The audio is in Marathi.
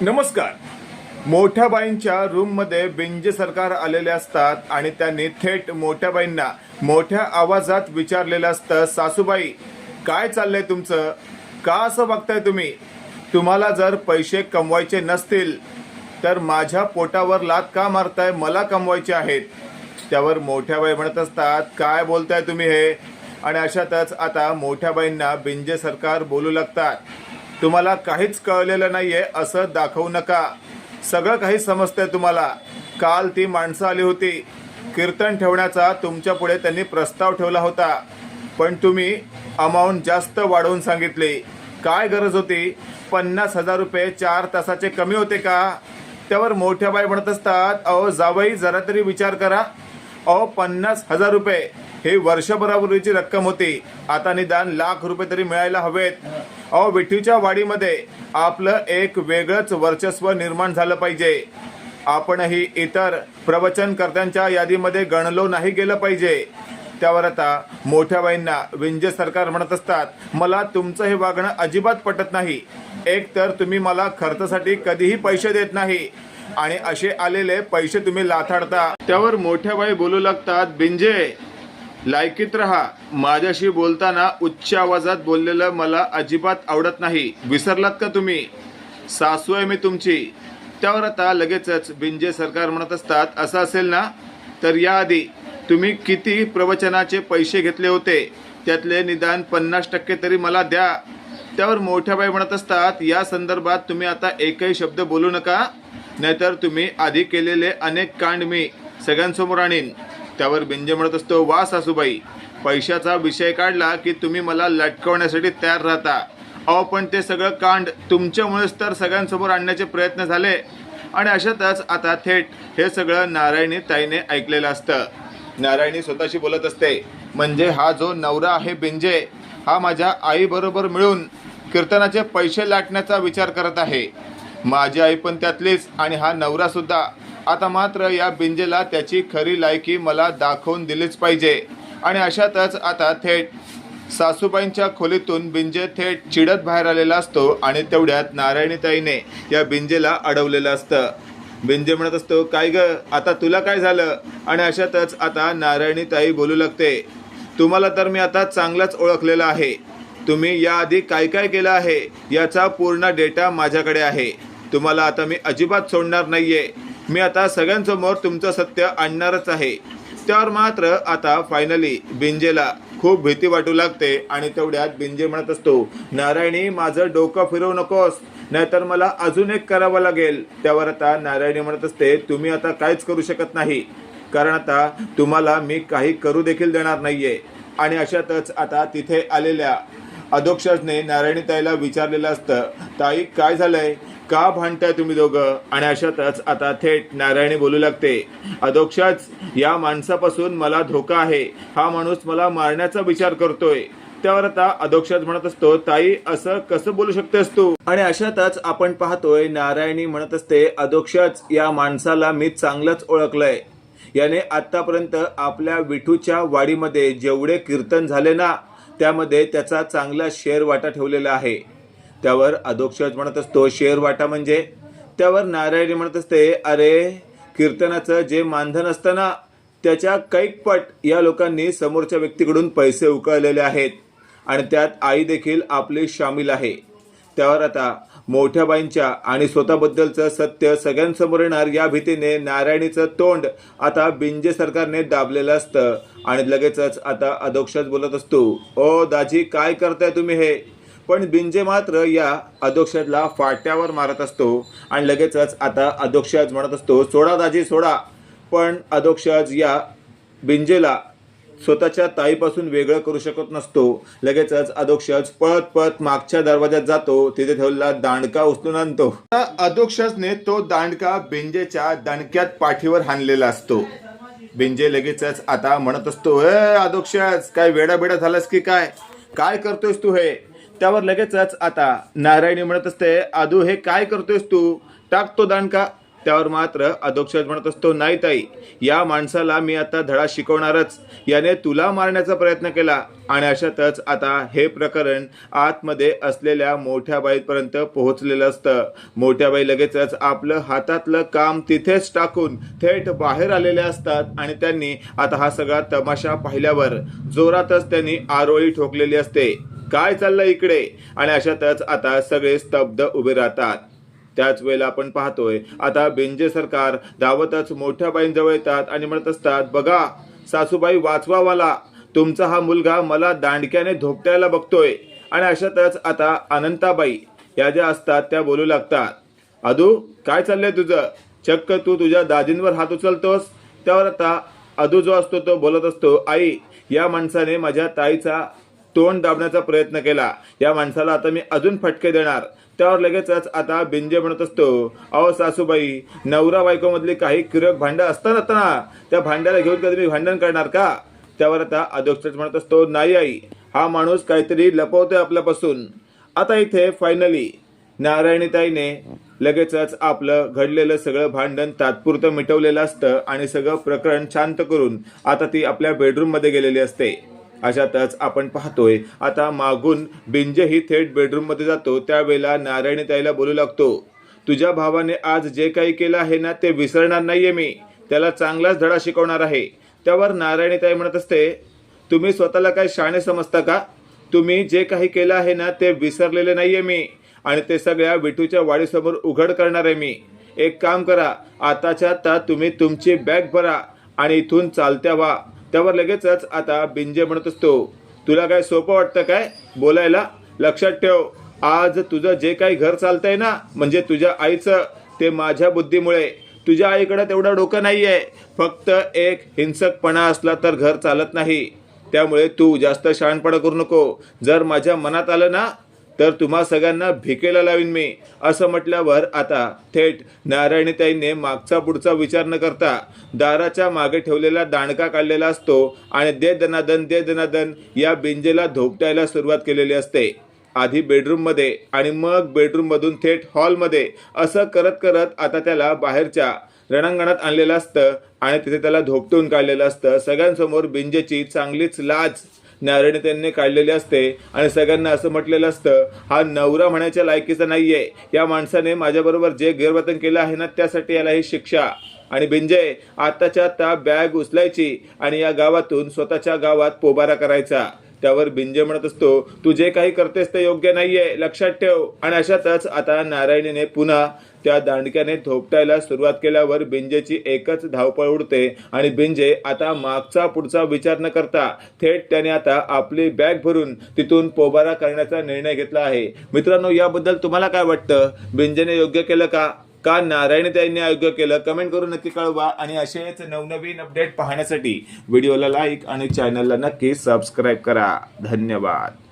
नमस्कार. मोठ्या बाईंच्या रूममध्ये बिंजे सरकार आलेले असतात आणि त्यांनी थेट मोठ्या बाईंना मोठ्या आवाजात विचारलेलं असतं सासूबाई काय चाललंय तुमचं? का असं बघताय तुम्ही? तुम्हाला जर पैसे कमवायचे नसतील तर माझ्या पोटावर लात का मारताय? मला कमवायचे आहेत. त्यावर मोठ्या बाई म्हणत असतात काय बोलताय तुम्ही हे? आणि अशातच आता मोठ्या बाईंना बिंजे सरकार बोलू लागतात. तुम्हाला काहीच कळलेलं नाही आहे असं दाखवू नका. सगळं काही समजतंय तुम्हाला. काल ती माणसं आली होती. कीर्तन ठेवण्याचा तुमच्यापुढे त्यांनी प्रस्ताव ठेवला होता. पण तुम्ही अमाऊंट जास्त वाढवून सांगितली. काय गरज होती? पन्नास हजार रुपये चार तासाचे कमी होते का? त्यावर मोठ्या बाई म्हणत असतात अहो जावई जरा तरी विचार करा. अहो पन्नास हजार रुपये. ही वर्षभरापूर्वीची रक्कम होती. आता निदान लाख रुपये तरी मिळायला हवेत. अहो विठीच्या वाडीमध्ये आपलं एक वेगळंच वर्चस्व निर्माण झालं पाहिजे. आपणही इतर प्रवचनकर्त्यांच्या यादीमध्ये गणलो नाही गेलं पाहिजे. त्यावर आता मोठ्या बाईंना विंजे सरकार म्हणत असतात मला तुमचं हे वागणं अजिबात पटत नाही. एक तर तुम्ही मला खर्चासाठी कधीही पैसे देत नाही. आणि असे आलेले पैसे तुम्ही लाथाडता त्यावर मोठ्या बाई बोलू लागतात बिंजे लायकीत रहा. माझ्याशी बोलताना उच्च आवाजात बोललेलं मला अजिबात आवडत नाही. विसरलात का तुम्ही? सासू आहे मी तुमची. त्यावर आता लगेचच बिंजे सरकार म्हणत असतात असं असेल ना? तर याआधी तुम्ही किती प्रवचनाचे पैसे घेतले होते? त्यातले निदान पन्नास टक्के तरी मला द्या. त्यावर मोठ्या बाई म्हणत असतात या संदर्भात तुम्ही आता एकही शब्द बोलू नका. नाहीतर तुम्ही आधी केलेले अनेक कांड मी सगळ्यांसमोर आणीन. त्यावर बिंजे म्हणत असतो वा सासूबाई पैशाचा विषय काढला की तुम्ही मला लटकवण्यासाठी तयार राहता. अहो पण ते सगळं कांड तुमच्यामुळेच तर सगळ्यांसमोर आणण्याचे प्रयत्न झाले. आणि अशातच आता थेट हे सगळं नारायणी ताईने ऐकलेलं असतं. नारायणी स्वतःशी बोलत असते म्हणजे हा जो नवरा आहे बिंजे हा माझ्या आईबरोबर मिळून कीर्तनाचे पैसे लाटण्याचा विचार करत आहे. माझी आई पण त्यातलीच आणि हा नवरा सुद्धा. आता मात्र या बिंजेला त्याची खरी लायकी मला दाखवून दिलीच पाहिजे. आणि अशातच आता थेट सासूबाईंच्या खोलीतून बिंजे थेट चिडत बाहेर आलेला असतो आणि तेवढ्यात नारायणीताईने या बिंजेला अडवलेलं असतं. बिंजे म्हणत असतो काय ग आता तुला काय झालं? आणि अशातच आता नारायणीताई बोलू लागते तुम्हाला तर मी आता चांगलाच ओळखलेलं आहे. तुम्ही याआधी काय काय केलं आहे याचा पूर्ण डेटा माझ्याकडे आहे. तुम्हाला आता मी अजिबात सोडणार नाहीये. मी आता सगळ्यांसमोर तुमचं सत्य आणणारच आहे. त्यावर मात्र आता फायनली बिंजेला खूप भीती वाटू लागते आणि तेवढ्यात बिंजे म्हणत असतो नारायणी माझं डोकं फिरवू नकोस. नाहीतर मला अजून एक करावं लागेल. त्यावर आता नारायणी म्हणत असते तुम्ही आता काहीच करू शकत नाही. कारण आता तुम्हाला मी काही करू देखील देणार नाहीये. आणि अशातच आता तिथे आलेल्या अधोक्षजने नारायणी ताईला विचारलेलं असतं ताई काय झालंय? का भांडताय तुम्ही दोघं? आणि अशातच आता थेट नारायणी बोलू लागते. अधोक्षज या माणसापासून मला धोका आहे. हा माणूस मला मारण्याचा विचार करतोय. त्यावर आता अधोक्षात म्हणत असतो ताई असं कसं बोलू शकतेस तू? आणि अशातच आपण पाहतोय नारायणी म्हणत असते अधोक्षज या माणसाला मी चांगलंच ओळखलंय. याने आतापर्यंत आपल्या विठूच्या वाडीमध्ये जेवढे कीर्तन झाले ना त्यामध्ये त्याचा चांगला शेअर वाटा ठेवलेला आहे. त्यावर अधोक्षज म्हणत असतो शेर वाटा म्हणजे? त्यावर नारायणी म्हणत असते अरे कीर्तनाचं जे मानधन असतं ना त्याच्या कैकपट या लोकांनी समोरच्या व्यक्तीकडून पैसे उकळलेले आहेत आणि त्यात आई देखील आपली सामील आहे. त्यावर आता मोठ्या बाईंच्या आणि स्वतःबद्दलचं सत्य सगळ्यांसमोर येणार या भीतीने नारायणीचं तोंड आता बिंजे सरकारने दाबलेलं असतं. आणि लगेचच आता अधोक्षज बोलत असतो ओ दाजी काय करताय तुम्ही हे? पण बिंजे मात्र या अधोक्षजला फाट्यावर मारत असतो आणि लगेचच आता अधोक्षज म्हणत असतो सोडा दाजी सोडा. पण अधोक्षज या बिंजेला स्वतःच्या ताईपासून वेगळं करू शकत नसतो. लगेचच अधोक्षज पळत पळत मागच्या दरवाज्यात जातो तिथे ठेवलेला दांडका उचलून आणतो. अधोक्षजने तो दांडका बिंजेच्या दणक्यात पाठीवर हाणलेला असतो. बिंजे लगेचच आता म्हणत असतो हे अधोक्षज काय वेडा बेडा झालास की काय? काय करतोयस तू हे? त्यावर लगेचच आता नारायणी म्हणत असते आदू हे काय करतोयस तू? टाकतो दान का त्यावर मात्र अधोक्षज म्हणत असतो नाही ताई या माणसाला मी आता धडा शिकवणारच. याने तुला मारण्याचा प्रयत्न केला. आणि अशातच आता हे प्रकरण आतमध्ये असलेल्या मोठ्या बाईपर्यंत पोहोचलेलं असतं. मोठ्या बाई लगेचच आपलं हातातलं काम तिथेच टाकून थेट बाहेर आलेले असतात आणि त्यांनी आता हा सगळा तमाशा पाहिल्यावर जोरातच त्यांनी आरोळी ठोकलेली असते. काय चाललं इकडे? आणि अशातच आता सगळे स्तब्ध उभे राहतात. त्याच वेळेला आपण पाहतोय आता बेंजे सरकार धावतच मोठ्या बाईंजवळ येतात आणि म्हणत असतात बघा सासूबाई वाचवा मला तुमचा हा मुलगा मला दांडक्याने धोपटायला बघतोय. आणि अशातच आता अनंताबाई या ज्या असतात त्या बोलू लागतात अदू काय चाललंय तुझं? चक्क तू तुझ्या दाजींवर हात उचलतोस? त्यावर आता अदू जो असतो तो बोलत असतो आई या माणसाने माझ्या ताईचा तोंड दाबण्याचा प्रयत्न केला. या माणसाला आता मी अजून फटके देणार. त्यावर लगेचच आता बिंजे म्हणत असतो अहो सासूबाई नवरा बायको मधली काही किरक भांडं असतात ना त्या भांड्याला घेऊन कधी मी भांडण करणार का? त्यावर आता अध्यक्ष म्हणत असतो नाही आई हा माणूस काहीतरी लपवतोय आपल्यापासून. आता इथे फायनली नारायणीताईने लगेचच आपलं घडलेलं सगळं भांडण तात्पुरतं मिटवलेलं असतं आणि सगळं प्रकरण शांत करून आता ती आपल्या बेडरूममध्ये गेलेली असते. अशातच आपण पाहतोय आता मागून बिंजेही थेट बेडरूममध्ये जातो त्यावेळेला नारायणीताईला बोलू लागतो तुझ्या भावाने आज जे काही केलं आहे ना ते विसरणार नाहीये मी. त्याला चांगलाच धडा शिकवणार आहे. त्यावर नारायणीताई म्हणत असते तुम्ही स्वतःला काय शाणे समजता का? तुम्ही जे काही केलं आहे ना ते विसरलेले नाहीये मी. आणि ते सगळ्या विठूच्या वाडीसमोर उघड करणार आहे मी. एक काम करा आताच्या आता तुम्ही तुमची बॅग भरा आणि इथून चालत्या व्हा. त्यावर लगेचच आता बिंजे म्हणत असतो. तुला काय सोपं वाटतं काय? बोलायला लक्षात ठेव. आज तुझं जे काही घर चालतंय ना म्हणजे तुझ्या आईचं ते माझ्या बुद्धीमुळे. तुझ्या आईकडे तेवढं डोकं नाही आहे फक्त एक हिंसकपणा असला तर घर चालत नाही. त्यामुळे तू जास्त शहाणपणा करू नको. जर माझ्या मनात आलं ना तर तुम्हा सगळ्यांना भिकेला लावीन मी. असं म्हटल्यावर आता थेट नारायणीताईने मागचा पुढचा विचार न करता दाराच्या मागे ठेवलेला दांडका काढलेला असतो आणि दे दनादन दे दनादन या बिंजेला धोपटायला सुरुवात केलेली असते. आधी बेडरूममध्ये आणि मग बेडरूममधून थेट हॉलमध्ये असं करत करत आता त्याला बाहेरच्या रणांगणात आणलेलं असतं आणि तिथे त्याला धोपटून काढलेलं असतं. सगळ्यांसमोर बिंजेची चांगलीच लाज. नारायण त्यांनी काढलेली असते आणि सगळ्यांना असं म्हटलेलं असतं हा नवरा म्हणायच्या लायकीचा नाहीये. या माणसाने माझ्याबरोबर जे गैरवर्तन केलं आहे ना त्यासाठी याला ही शिक्षा. आणि बिंजय आताच्या आता बॅग उचलायची आणि या गावातून स्वतःच्या गावात पोबारा करायचा. त्यावर बिंजे म्हणत असतो तू जे काही करतेस ते योग्य नाहीये. लक्षात ठेव. आणि अशातच आता नारायणीने पुन्हा त्या दांडक्याने थोपटायला सुरुवात केल्यावर बिंजेची एकच धावपळ उडते आणि बिंजे आता मागचा पुढचा विचार न करता थेट त्याने आता आपली बॅग भरून तिथून पोबारा करण्याचा निर्णय घेतला आहे. मित्रांनो याबद्दल तुम्हाला काय वाटतं? बिंजेने योग्य केलं का? का नारायण त्यांनी अयोग्य केलं? कमेंट करून नक्की कळवा आणि असेच नवनवीन अपडेट पाहण्यासाठी व्हिडिओला लाईक आणि चॅनलला नक्की सबस्क्राईब करा. धन्यवाद.